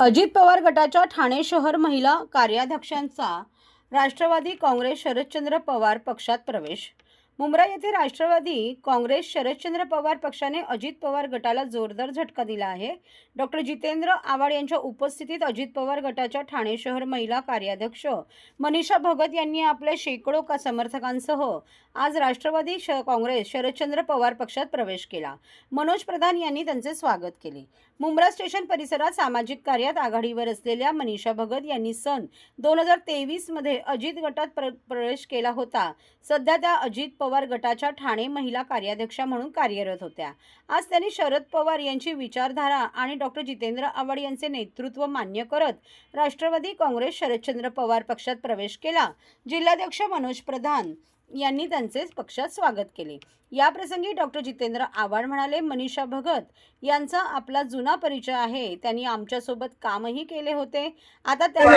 अजित पवार गटाच्या ठाणे शहर महिला कार्याध्यक्षांचा राष्ट्रवादी काँग्रेस शरदचंद्र पवार पक्षात प्रवेश. मुंब्रा येथे राष्ट्रवादी काँग्रेस शरदचंद्र पवार पक्षाने अजित पवार गटाला जोरदार झटका दिला आहे. डॉक्टर जितेंद्र आव्हाड यांच्या उपस्थितीत अजित पवार गटाच्या ठाणे शहर महिला कार्याध्यक्ष मनीषा भगत यांनी आपल्या शेकडो का समर्थकांसह आज राष्ट्रवादी श काँग्रेस शरदचंद्र पवार पक्षात प्रवेश केला. मनोज प्रधान यांनी त्यांचे स्वागत केले. मुंब्रा स्टेशन परिसरात सामाजिक कार्यात आघाडीवर असलेल्या मनीषा भगत यांनी सन दोन हजार तेवीसमध्ये अजित गटात प्र प्रवेश केला होता. सध्या त्या अजित पवार गटाच्या ठाणे महिला कार्याध्यक्षा म्हणून कार्यरत होत्या. आज त्यांनी शरद पवार यांची विचारधारा आणि डॉक्टर जितेंद्र आव्हाड यांचे नेतृत्व मान्य करत राष्ट्रवादी काँग्रेस शरदचंद्र पवार पक्षात प्रवेश केला. जिल्हाध्यक्ष मनोज प्रधान यांनी त्यांचे पक्षात स्वागत केले. याप्रसंगी डॉक्टर जितेंद्र आव्हाड म्हणाले मनीषा भगत यांचा आपला जुना परिचय आहे. त्यांनी आमच्यासोबत कामही केले होते. आता त्यांनी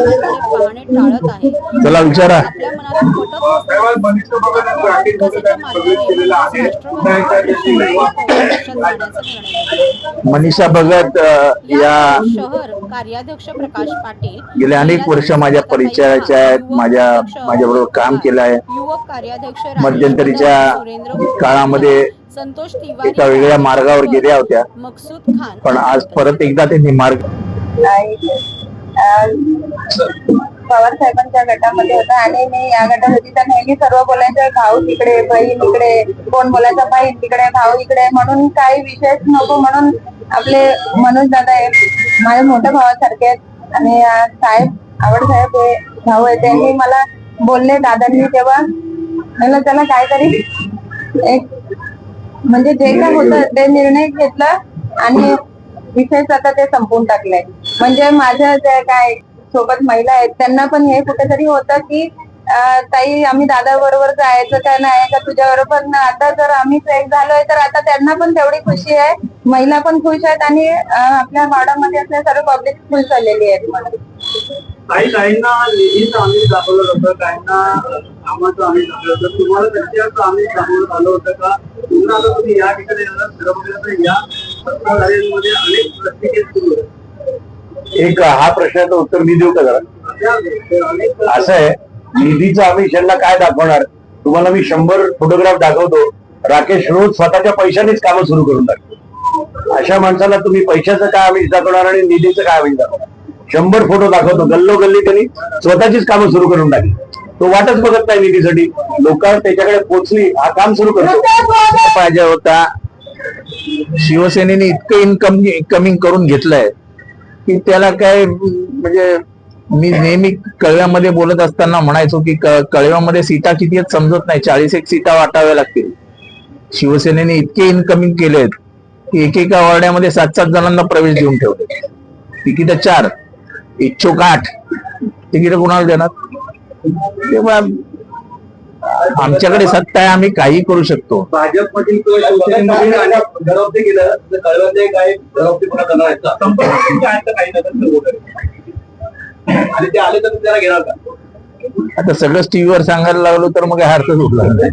पाहणे टाळत आहे. चला विचारा. आपल्या पटत मार्गाने राष्ट्रवादी जाण्याचा निर्णय. मनीषा भगत अ, या शहर कार्याध्यक्ष प्रकाश पाटील गेले अनेक वर्ष माझ्या परिचयाच्या आहेत माझ्या माझ्याबरोबर काम केलं आहे. युवक कार्याध्यक्ष मध्यंतरीच्या सुरेंद्र काळामध्ये संतोष तिवारी एका वेगळ्या मार्गावर गेल्या होत्या. मकसूद खान. पण आज परत एकदा त्यांनी मार्ग पवार साहेबांच्या गटामध्ये होता आणि मी या गटात होती तर नेहमी सर्व बोलायचं भाऊ तिकडे बहीण इकडे कोण बोलायचं बहीण तिकडे भाऊ इकडे म्हणून काही विशेष नको म्हणून आपले मनोज दादा आहेत माझ्या मोठ्या भावासारखे आहेत. आणि साहेब आवड साहेब हे भाऊ आहेत. त्यांनी मला बोलले दादांनी तेव्हा. मला त्याला काहीतरी एक म्हणजे जे काय होतं ते निर्णय घेतला आणि विषयच आता ते संपवून टाकलंय. म्हणजे माझ्या जे काय सोबत महिला आहेत त्यांना पण हे कुठेतरी होतं की ताई आम्ही दादा बरोबर जायचं का नाही का तुझ्या बरोबर ना आता जर आम्ही ट्रेक झालोय तर आता त्यांना पण तेवढी खुशी आहे. महिला पण खुश आहेत आणि अं, आपल्या वाडामध्ये असल्या सर्व पब्लिक खुश झालेली आहेत. काही काहींना निधीचं आम्ही दाखवलं होतं काहींना कामाचं आम्ही दाखवलं होतं. तुम्हाला त्याच्यात आम्ही दाखवण्यात आलं होतं का? तुम्हाला तुम्ही या ठिकाणी येणार ठरवलं तर या. सत्ताधाऱ्यांमध्ये अनेक प्रत्येक सुरू आहेत. एक हा प्रश्नाचं उत्तर मी देऊ का जरा? असं आहे निधीचं आम्ही क्षणला काय दाखवणार? तुम्हाला मी शंभर फोटोग्राफ दाखवतो. राकेश रोज स्वतःच्या पैशानेच कामं सुरू करून टाकतो. अशा माणसाला तुम्ही पैशाचं काय आम्ही दाखवणार आणि निधीचं काय आम्ही दाखवणार? शंभर फोटो दाखवतो. गल्लो गल्ली त्यांनी स्वतःचीच कामं सुरू करून टाकली. तो वाटच बघत नाही निधीसाठी. लोक त्याच्याकडे पोचली हा काम सुरू करतो. पाहिजे होता. शिवसेनेने इतकं इन्कम कमिंग करून घेतलंय. की त्याला काय म्हणजे मी नेहमी कळव्यामध्ये बोलत असताना म्हणायचो की कळव्यामध्ये सीटा किती आहेत समजत नाही. चाळीस एक सीटा वाटाव्या लागतील. शिवसेनेने इतके इनकमिंग केलेत की एकेका वार्ड्यामध्ये सात सात जणांना प्रवेश देऊन ठेवले. तिकीट चार इच्छुक आठ. तिकीट कोणाला देणार? तेव्हा आमच्याकडे सत्ता आहे आम्ही काही करू शकतो. भाजपमधील आता सगळंच टीव्हीवर सांगायला लागलो तर मग हा अर्थच नाही.